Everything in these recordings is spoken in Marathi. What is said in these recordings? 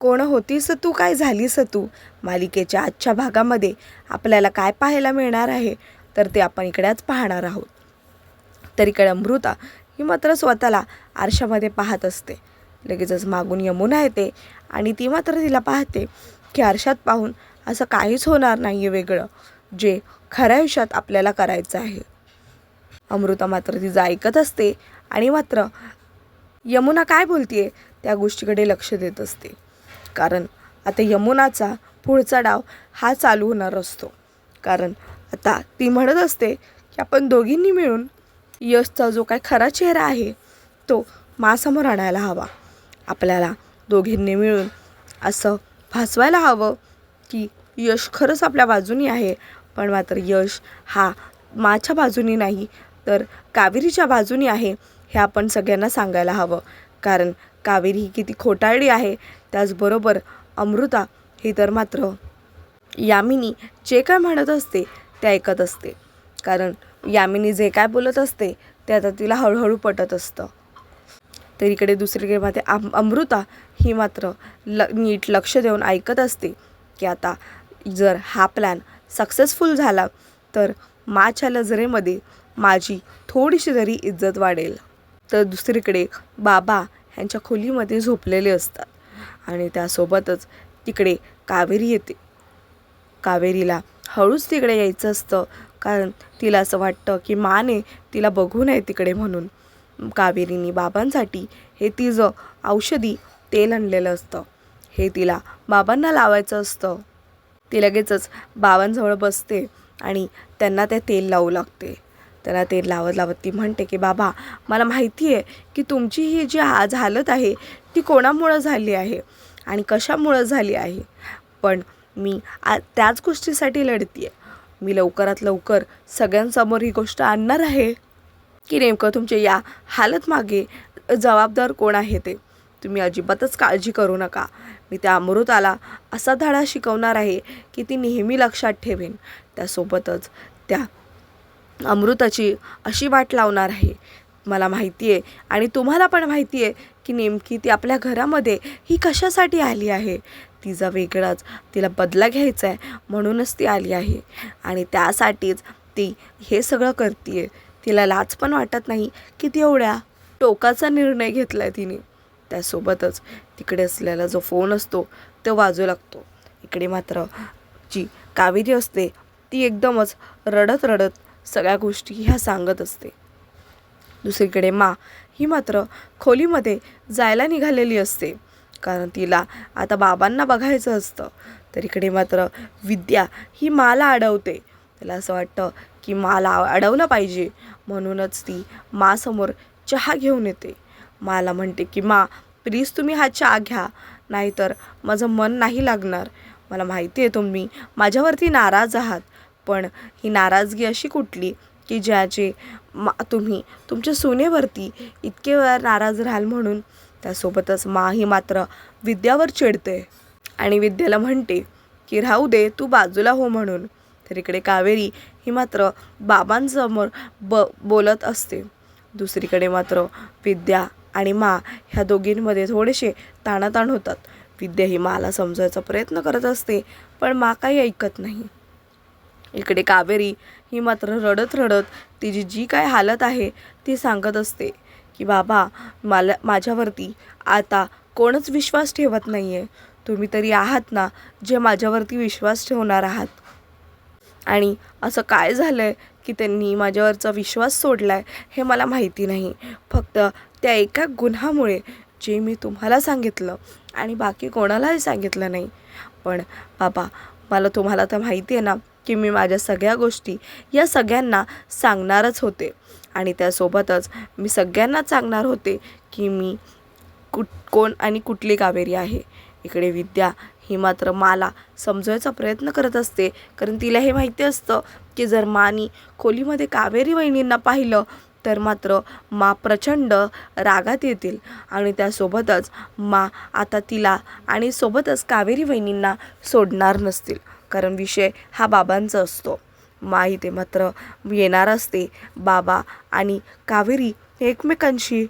कोण होतीस तू? काय झालीस तू? मालिकेच्या आजच्या भागामध्ये आपल्याला काय पाहायला मिळणार आहे? तर ते आपण इकडेच पाहणार आहोत. तर इकडे अमृता ही मात्र स्वतःला आरशामध्ये पाहत असते. लगेचच मागून यमुना येते आणि ती मात्र तिला पाहते की आरशात पाहून असं काहीच होणार नाही आहे वेगळं जे खऱ्या आयुष्यात आपल्याला करायचं आहे. अमृता मात्र तिचं ऐकत असते आणि मात्र यमुना काय बोलतीये त्या गोष्टीकडे लक्ष देत असते. कारण आता यमुनाचा पुढचा डाव हा चालू होणार असतो. कारण आता ती म्हणत असते की आपण दोघींनी मिळून यशचा जो काय खरा चेहरा आहे तो मासमोर आणायला हवा. आपल्याला दोघींनी मिळून असं भासवायला हवं की यश खरंच आपल्या बाजूनी आहे पण मात्र यश हा माच्या बाजूनी नाही तर कावेरीच्या बाजूनी आहे हे आपण सगळ्यांना सांगायला हवं. कारण कावेरी ही किती खोटाळडी आहे त्याचबरोबर अमृता ही तर मात्र यामिनी जे काय म्हणत असते ते ऐकत असते. कारण यामिनी जे काय बोलत असते ते आता तिला हळूहळू पटत असतं. तर इकडे दुसरीकडे मात्र आम अमृता ही मात्र ल नीट लक्ष देऊन ऐकत असते की आता जर हा प्लॅन सक्सेसफुल झाला तर माझ्या नजरेमध्ये माझी थोडीशी तरी इज्जत वाढेल. तर दुसरीकडे बाबा ह्यांच्या खोलीमध्ये झोपलेले असतात. आणि त्यासोबतच तिकडे कावेरी येते. कावेरीला हळूच तिकडे यायचं असतं कारण तिला असं वाटतं की माने तिला बघू नये तिकडे म्हणून. कावेरीनी बाबांसाठी हे तिचं औषधी तेल आणलेलं असतं. हे तिला बाबांना लावायचं असतं. ती लगेचच बाबांजवळ बसते आणि त्यांना ते तेल लावू लागते. त्याला तेल लावत लावत ती म्हणते की बाबा मला माहिती आहे की तुमची ही जी आज हालत आहे ती कोणामुळं झाली आहे आणि कशामुळं झाली आहे? पण मी आ त्याच गोष्टीसाठी लढते आहे मी लवकरात लवकर सगळ्यांसमोर ही गोष्ट आणणार आहे की नेमकं तुमच्या या हालत मागे जबाबदार कोण आहे ते? तुम्ही अजिबातच काळजी करू नका. मी त्या अमृताला असा धडा शिकवणार आहे की ती नेहमी लक्षात ठेवेन. त्यासोबतच त्या अमृताची अशी वाट लावणार आहे. मला माहिती आहे आणि तुम्हाला पण माहिती आहे की नेमकी ती आपल्या घरामध्ये ही कशासाठी आली आहे. तिचा वेगळाच तिला बदला घ्यायचा आहे म्हणूनच ती आली आहे. आणि त्यासाठीच ती हे सगळं करते आहे तिला लाच पण वाटत नाही की ती एवढ्या टोकाचा निर्णय घेतला आहे तिने. त्यासोबतच तिकडे असलेला जो फोन असतो तो वाजू लागतो. इकडे मात्र जी कावेरी असते ती एकदमच रडत रडत सगळ्या गोष्टी ह्या सांगत असते. दुसरीकडे मा ही मात्र खोलीमध्ये जायला निघालेली असते. कारण तिला आता बाबांना बघायचं असतं. तर इकडे मात्र विद्या ही माला अडवते. तिला असं वाटतं की माला अडवलं पाहिजे. म्हणूनच ती मासमोर चहा घेऊन येते. माला म्हणते की मा प्लीज तुम्ही हा चहा घ्या. नाहीतर माझं मन नाही लागणार. मला माहिती आहे तुम्ही माझ्यावरती नाराज आहात. पण ही नाराजगी अशी कुठली की ज्याचे मा तुम्ही तुमच्या सुनेवरती इतके वेळा नाराज राहाल म्हणून त्यासोबतच मा ही मात्र विद्यावर चिडते आणि विद्याला म्हणते की राहू दे तू बाजूला हो म्हणून. तर इकडे कावेरी ही मात्र बाबांसमोर ब बोलत असते. दुसरीकडे मात्र विद्या आणि मा ह्या दोघींमध्ये थोडेसे ताणाताण होतात. विद्या ही माला समजायचा प्रयत्न करत असते पण मा काही ऐकत नाही. इकडे कावेरी ही मात्र रडत रडत तिची जी काय हालत आहे ती सांगत असते की बाबा मला माझ्यावरती आता कोणच विश्वास ठेवत नाही आहे तुम्ही तरी आहात ना जे माझ्यावरती विश्वास ठेवणार आहात. आणि असं काय झालं आहे की त्यांनी माझ्यावरचा विश्वास सोडला आहे हे मला माहिती नाही. फक्त त्या एका गुन्हामुळे जे मी तुम्हाला सांगितलं आणि बाकी कोणालाही सांगितलं नाही. पण बाबा मला तुम्हाला तर माहिती आहे ना की मी माझ्या सगळ्या गोष्टी या सगळ्यांना सांगणारच होते. आणि त्यासोबतच मी सगळ्यांनाच सांगणार होते की मी कुठ कोण आणि कुठली कावेरी आहे. इकडे विद्या ही मात्र माला समजवायचा प्रयत्न करत असते. कारण तिला हे माहिती असतं की जर मानी खोलीमध्ये कावेरी वहिनींना पाहिलं तर मात्र मा प्रचंड रागात येतील. आणि त्यासोबतच मा आता तिला आणि सोबतच कावेरी वहिनींना सोडणार नसतील. कारण विषय हा बाबांचा असतो. मा इथे मात्र येणार असते बाबा आणि कावेरी एकमेकांशी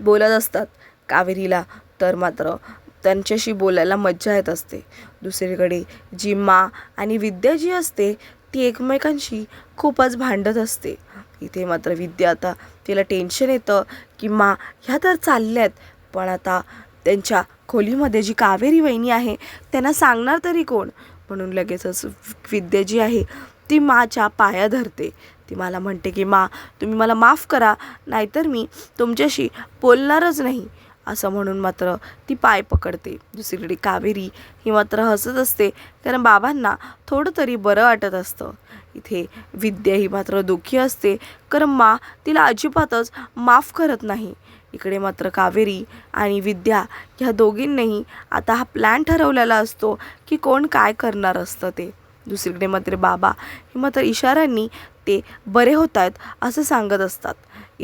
बोलत असतात. कावेरीला तर मात्र त्यांच्याशी बोलायला मज्जा येत असते. दुसरीकडे जी मा आणि विद्या जी असते ती एकमेकांशी खूपच भांडत असते. इथे मात्र विद्या आता तिला टेन्शन येतं की मा ह्या तर चालल्यात पण आता त्यांच्या खोलीमध्ये जी कावेरी वहिनी आहे त्यांना सांगणार तरी कोण? म्हणून लगेचच विद्या जी आहे ती माच्या पाया धरते. ती मला म्हणते की मा तुम्ही मला माफ करा नाहीतर मी तुमच्याशी बोलणारच नाही. असं म्हणून मात्र ती पाय पकडते. दुसरीकडे कावेरी ही मात्र हसत असते कारण बाबांना थोडं तरी बरं वाटत असतं. इथे विद्या ही मात्र दुःखी असते कारण मा तिला अजिबातच माफ करत नाही. इकडे मात्र कावेरी आणि विद्या ह्या दोघींनीही आता हा प्लॅन ठरवलेला असतो की कोण काय करणार असतं ते. दुसरीकडे मात्र बाबा हे मात्र इशाऱ्यांनी ते बरे होत आहेत असं सांगत असतात.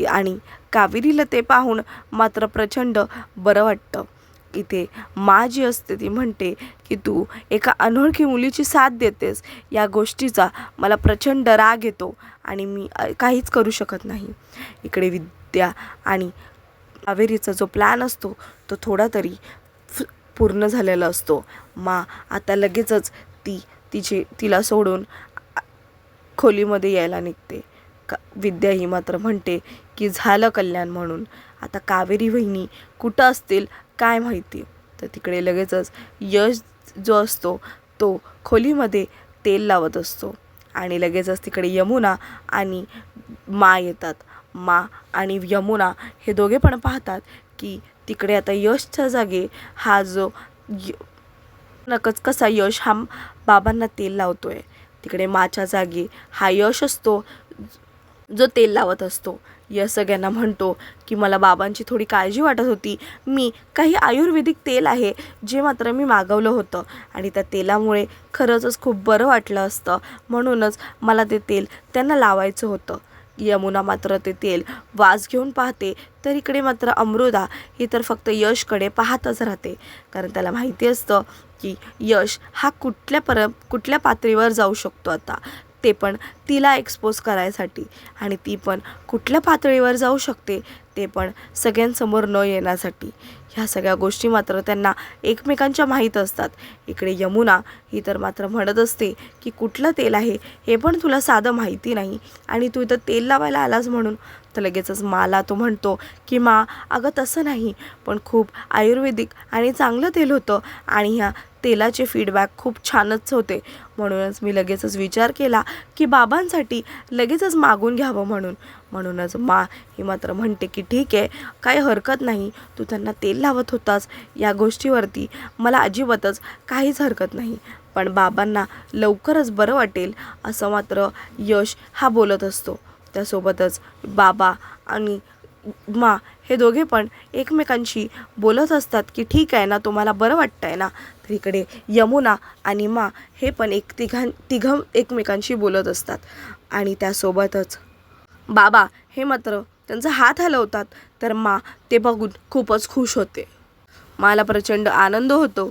आणि कावेरीला ते पाहून मात्र प्रचंड बरं वाटतं. इथे मा जी असते ती म्हणते की तू एका अनोळखी मुलीची साथ देतेस. या गोष्टीचा मला प्रचंड राग येतो आणि मी काहीच करू शकत नाही. इकडे विद्या आणि कावेरीचा जो प्लॅन असतो तो थोडा तरी फ- पूर्ण झालेला असतो. मा आता लगेचच ती तिची तिला सोडून खोलीमध्ये यायला निघते. का विद्या ही मात्र म्हणते की झालं कल्याण म्हणून. आता कावेरी वहिनी कुठं असतील काय माहिती? तर तिकडे लगेचच यश जो असतो तो खोलीमध्ये तेल लावत असतो. आणि लगेचच तिकडे यमुना आणि मा येतात. मा आणि यमुना हे दोघे पण पाहतात की तिकडे आता यशच्या जागे हा जो य नकच कसा यश हा बाबांना तेल लावतो आहे तिकडे माच्या जागी हा यश असतो जो तेल लावत असतो. यश सगळ्यांना म्हणतो की मला बाबांची थोडी काळजी वाटत होती. मी काही आयुर्वेदिक तेल आहे जे मात्र मी मागवलं होतं आणि त्या तेलामुळे खरंचच खूप बरं वाटलं असतं. म्हणूनच मला ते तेल त्यांना लावायचं होतं. यमुना मात्र ते तेल वास घेऊन पाहते तर इकडे मात्र अमृता ही तर फक्त यशकडे पाहतच राहते. कारण त्याला माहिती असतं की यश हा कुठल्या पर कुठल्या पातळीवर जाऊ शकतो आता? ते पण तिला एक्सपोज करायसाठी. आणि ती पण कुठल्या पातळीवर जाऊ शकते ते पण सगळ्यांसमोर न येण्यासाठी. ह्या सगळ्या गोष्टी मात्र त्यांना एकमेकांच्या माहीत असतात. इकडे यमुना ही तर मात्र म्हणत असते की कुठलं तेल आहे हे पण तुला साधं माहिती नाही. आणि तू इथं तेल लावायला आलास म्हणून तर लगेचच माला तो म्हणतो की मा अगं तसं नाही पण खूप आयुर्वेदिक आणि चांगलं तेल होतं. आणि ह्या तेलाचे फीडबॅक खूप छानच होते. म्हणूनच मी लगेचच विचार केला की बाबांसाठी लगेचच मागून घ्यावं म्हणून. म्हणूनच मा ही मात्र म्हणते की ठीक आहे काही हरकत नाही तू त्यांना तेल लावत होतास या गोष्टीवरती मला अजिबातच काहीच हरकत नाही. पण बाबांना लवकरच बरं वाटेल असं मात्र यश हा बोलत असतो. त्यासोबतच बाबा आणि मा हे दोघे पण एकमेकांशी बोलत असतात की ठीक आहे ना तुम्हाला बरं वाटतं आहे ना? तर इकडे यमुना आणि मा हे पण एक तिघां तिघं एकमेकांशी बोलत असतात. आणि त्यासोबतच बाबा हे मात्र त्यांचा हात हलवतात. तर मा ते बघून खूपच खुश होते. मला प्रचंड आनंद होतो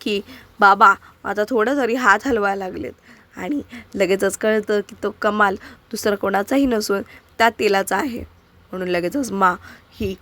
की बाबा आता थोडं तरी हात हलवायला लागलेत. आणि लगेचच कळतं की तो कमाल दुसरा कोणाचाही नसून त्या तेलाचा आहे. म्हणून लगेचच मा ही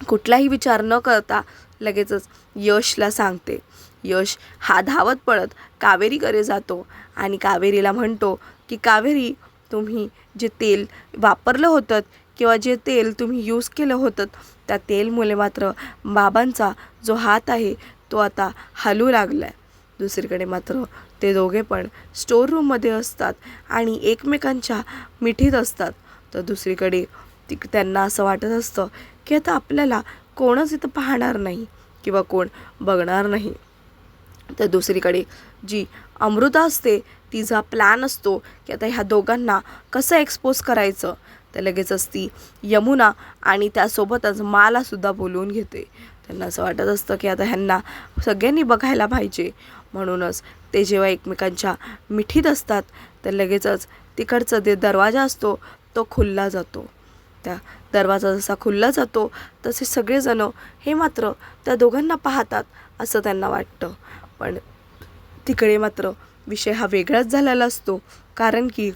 कुठलाही विचार न करता लगेचच यशला सांगते. यश हा धावत पळत कावेरीकडे जातो आणि कावेरीला म्हणतो की कावेरी तुम्ही जे तेल वापरलं होतं किंवा जे तेल तुम्ही यूज केलं होतं त्या तेलमुळे मात्र बाबांचा जो हात आहे तो आता हलू लागला आहे दुसरीकडे मात्र ते दोघे पण स्टोर रूममध्ये असतात आणि एकमेकांच्या मिठीत असतात. तर दुसरीकडे ती त्यांना असं वाटत असतं की आता आपल्याला कोणच इथं पाहणार नाही किंवा कोण बघणार नाही. तर दुसरीकडे जी अमृता असते तिचा प्लॅन असतो की आता ह्या दोघांना कसं एक्सपोज करायचं? तर लगेचच ती यमुना आणि त्यासोबतच मालासुद्धा बोलवून घेते. त्यांना असं वाटत असतं की आता ह्यांना सगळ्यांनी बघायला पाहिजे. म्हणूनच ते जेव्हा एकमेकांच्या मिठीत असतात तर लगेचच तिकडचा जे दरवाजा असतो तो खुलला जातो. त्या दरवाजा जसा खुलला जातो तसे सगळेजण हे मात्र त्या दोघांना पाहतात असं त्यांना वाटतं. पण तिकडे मात्र विषय हा वेगळाच झालेला असतो कारण की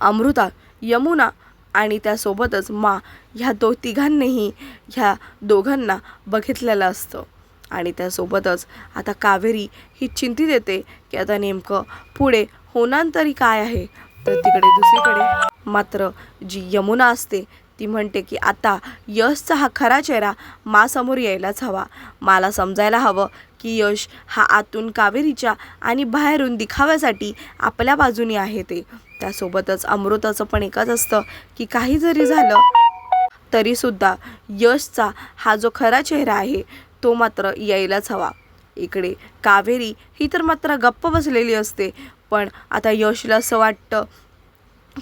अमृता यमुना आणि त्यासोबतच मा ह्या दो तिघांनीही ह्या दोघांना बघितलेलं असतं. आणि त्यासोबतच आता कावेरी ही चिंतित येते की आता नेमकं पुढे होणार तरी काय आहे? तर तिकडे दुसरीकडे मात्र जी यमुना असते ती म्हणते की आता यशचा हा खरा चेहरा मासमोर यायलाच हवा. मला समजायला हवं की यश हा आतून कावेरीच्या आणि बाहेरून दिखाव्यासाठी आपल्या बाजूनी आहे ते. त्यासोबतच अमृताचं पण एकच असतं की काही जरी झालं तरीसुद्धा यशचा हा जो खरा चेहरा आहे तो मात्र यायलाच हवा. इकडे कावेरी ही तर मात्र गप्प बसलेली असते पण आता यशला असं वाटतं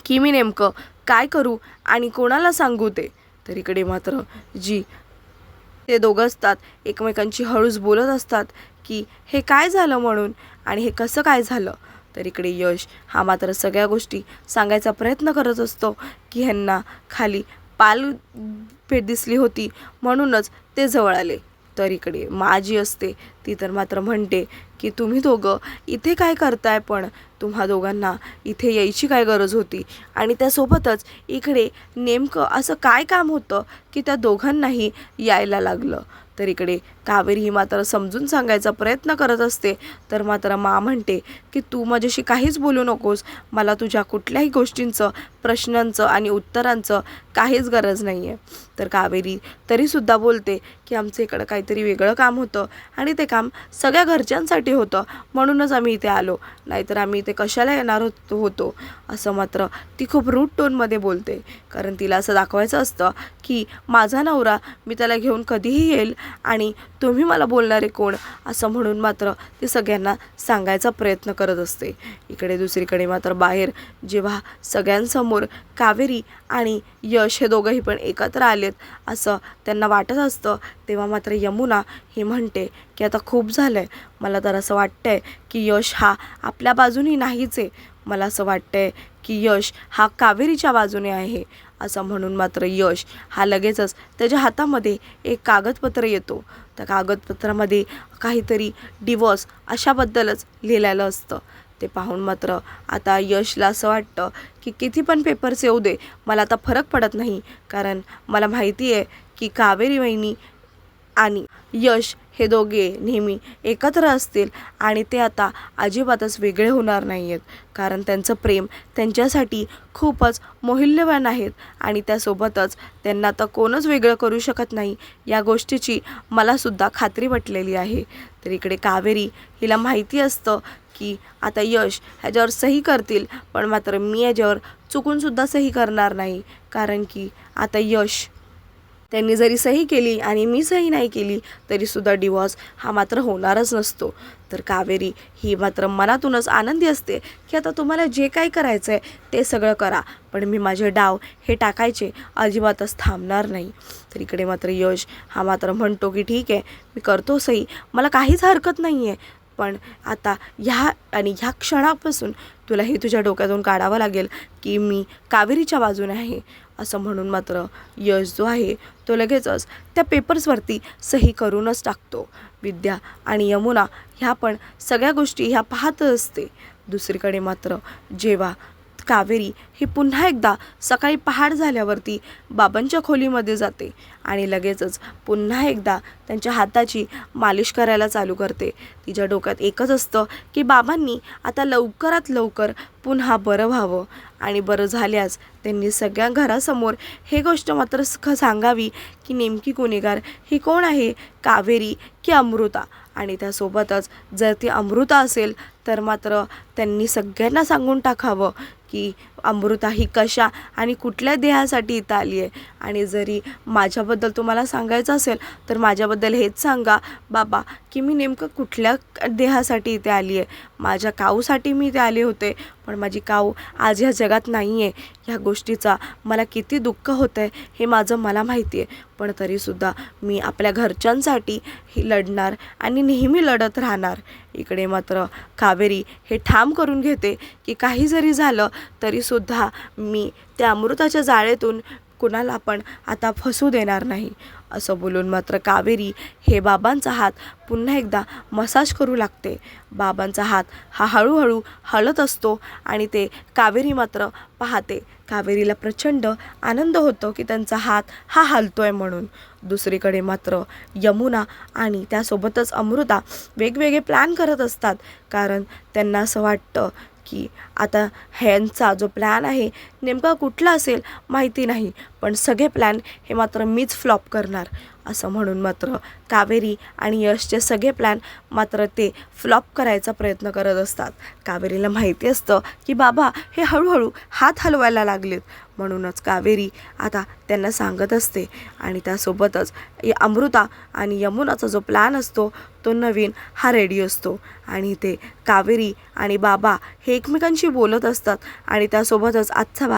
की मी नेमकं काय करू आणि कोणाला सांगू ते? तर इकडे मात्र जी ते दोघं असतात एकमेकांची हळूच बोलत असतात की हे काय झालं म्हणून आणि हे कसं काय झालं? तर इकडे यश हा मात्र सगळ्या गोष्टी सांगायचा प्रयत्न करत असतो की ह्यांना खाली पाल भेट दिसली होती म्हणूनच ते जवळ आले. तर इकडे. माझी असते ती तर मात्र म्हणते की तुम्ही दोघं इथे काय करताय पण? तुम्हा दोघांना इथे यायची काय गरज होती? आणि त्यासोबतच इकडे नेमकं असं काय काम होतं की त्या दोघांनाही यायला लागलं. तर इकडे कावेरी ही मात्र समजून सांगायचा प्रयत्न करत असते. तर मात्र मा म्हणते की तू माझ्याशी काहीच बोलू नकोस. मला तुझ्या कुठल्याही गोष्टींचं प्रश्नांचं आणि उत्तरांचं काहीच गरज नाही आहे तर कावेरी तरीसुद्धा बोलते की आमचं इकडं काहीतरी वेगळं काम होतं आणि ते काम सगळ्या घरच्यांसाठी होतं. म्हणूनच आम्ही इथे आलो. नाहीतर आम्ही इथे कशाला येणार होतो होतो? असं मात्र ती खूप रूट टोनमध्ये बोलते. कारण तिला असं दाखवायचं असतं की माझा नवरा मी त्याला घेऊन कधीही येईल आणि तुम्ही मला बोलणारे कोण? असं म्हणून मात्र ती सगळ्यांना सांगायचा प्रयत्न करत असते. इकडे दुसरीकडे मात्र बाहेर जेव्हा सगळ्यांसमोर कावेरी आणि यश हे दोघंही पण एकत्र आलेत असं त्यांना वाटत असतं तेव्हा मात्र यमुना ही म्हणते की आता खूप झालं आहे मला तर असं वाटतं आहे की यश हा आपल्या बाजूनी नाहीच आहे. मला असं वाटतं आहे की यश हा कावेरीच्या बाजूने आहे. असं म्हणून मात्र यश हा लगेचच त्याच्या हातामध्ये एक कागदपत्र येतो. त्या कागदपत्रामध्ये काहीतरी डिवॉर्स अशाबद्दलच लिहिलेलं असतं. ते पाहून मात्र आता यशला असं वाटतं की किती पण पेपर्स येऊ दे मला आता फरक पडत नाही. कारण मला माहिती आहे की कावेरी वहिनी आणि यश हे दोघे नेहमी एकत्र असतील आणि ते आता अजिबातच वेगळे होणार नाही आहेत कारण त्यांचं प्रेम त्यांच्यासाठी खूपच मौल्यवान आहेत आणि त्यासोबतच त्यांना आता कोणच वेगळं करू शकत नाही या गोष्टीची मलासुद्धा खात्री वाटलेली आहे. तर इकडे कावेरी हिला माहिती असतं की आता यश ह्याच्यावर सही करतील पण मात्र मी याच्यावर चुकूनसुद्धा सही करणार नाही. कारण की आता यश त्यांनी जरी सही केली आणि मी सही नाही केली तरीसुद्धा डिवॉर्स हा मात्र होणारच नसतो. तर कावेरी ही मात्र मनातूनच आनंदी असते की आता तुम्हाला जे काही करायचं आहे ते सगळं करा. पण मी माझे डाव हे टाकायचे अजिबातच थांबणार नाही. तर इकडे मात्र यश हा मात्र म्हणतो की ठीक आहे मी करतो सही. मला काहीच हरकत नाही आहे पण आता ह्या आणि ह्या क्षणापासून तुला हे तुझ्या डोक्यातून काढावं लागेल की मी कावेरीच्या बाजूने आहे असं म्हणून मात्र यश जो आहे तो लगेचच त्या पेपर्सवरती सही करूनच टाकतो. विद्या आणि यमुना ह्या पण सगळ्या गोष्टी ह्या पाहतच असते. दुसरीकडे मात्र जेव्हा कावेरी ही पुन्हा एकदा सकाळी पहाड झाल्यावरती बाबांच्या खोलीमध्ये जाते आणि लगेचच पुन्हा एकदा त्यांच्या हाताची मालिश करायला चालू करते. तिच्या डोक्यात एकच असतं की बाबांनी आता लवकरात लवकर पुन्हा बरं व्हावं. आणि बरं झाल्यास त्यांनी सगळ्या घरासमोर हे गोष्ट मात्र स- सांगावी की नेमकी गुन्हेगार ही कोण आहे? कावेरी की अमृता? आणि त्यासोबतच जर ती अमृता असेल तर मात्र त्यांनी सगळ्यांना सांगून टाकावं की अमृता ही कशा आणि कुठल्या देहासाठी इथं आली आहे आणि जरी माझ्याबद्दल तुम्हाला सांगायचं असेल तर माझ्याबद्दल हेच सांगा बाबा की मी नेमकं कुठल्या देहासाठी इथे आली आहे माझ्या काऊसाठी मी इथे आले होते पण माझी काऊ आज ह्या जगात नाही आहे ह्या गोष्टीचा मला किती दुःख होतं आहे हे माझं मला माहिती आहे पण तरीसुद्धा मी आपल्या घरच्यांसाठी ही लढणार आणि नेहमी लढत राहणार. इकडे मात्र कावेरी हे ठाम करून घेते की काही जरी झालं तरी तरीसुद्धा मी त्या अमृताच्या जाळेतून कुणाला पण आता फसू देणार नाही. असं बोलून मात्र कावेरी हे बाबांचा हात पुन्हा एकदा मसाज करू लागते. बाबांचा हात हा हळूहळू हलत असतो आणि ते कावेरी मात्र पाहते. कावेरीला प्रचंड आनंद होतो की त्यांचा हात हा हलतोय म्हणून. दुसरीकडे मात्र यमुना आणि त्यासोबतच अमृता वेगवेगळे प्लॅन करत असतात. कारण त्यांना असं वाटतं की आता ह्यांचा जो प्लॅन आहे नेमका कुठला असेल माहिती नाही पण सगळे प्लॅन हे मात्र मीच फ्लॉप करणार. असं म्हणून मात्र कावेरी आणि यशचे सगळे प्लॅन मात्र ते फ्लॉप करायचा प्रयत्न करत असतात. कावेरीला माहिती असतं की बाबा हे हळूहळू हात हलवायला लागलेत. म्हणूनच कावेरी आता त्यांना सांगत असते आणि त्यासोबतच अमृता आणि यमुनाचा जो प्लॅन असतो तो नवीन हा रेडी असतो. आणि ते कावेरी आणि बाबा हे एकमेकांशी बोलत असतात आणि त्यासोबतच आजचा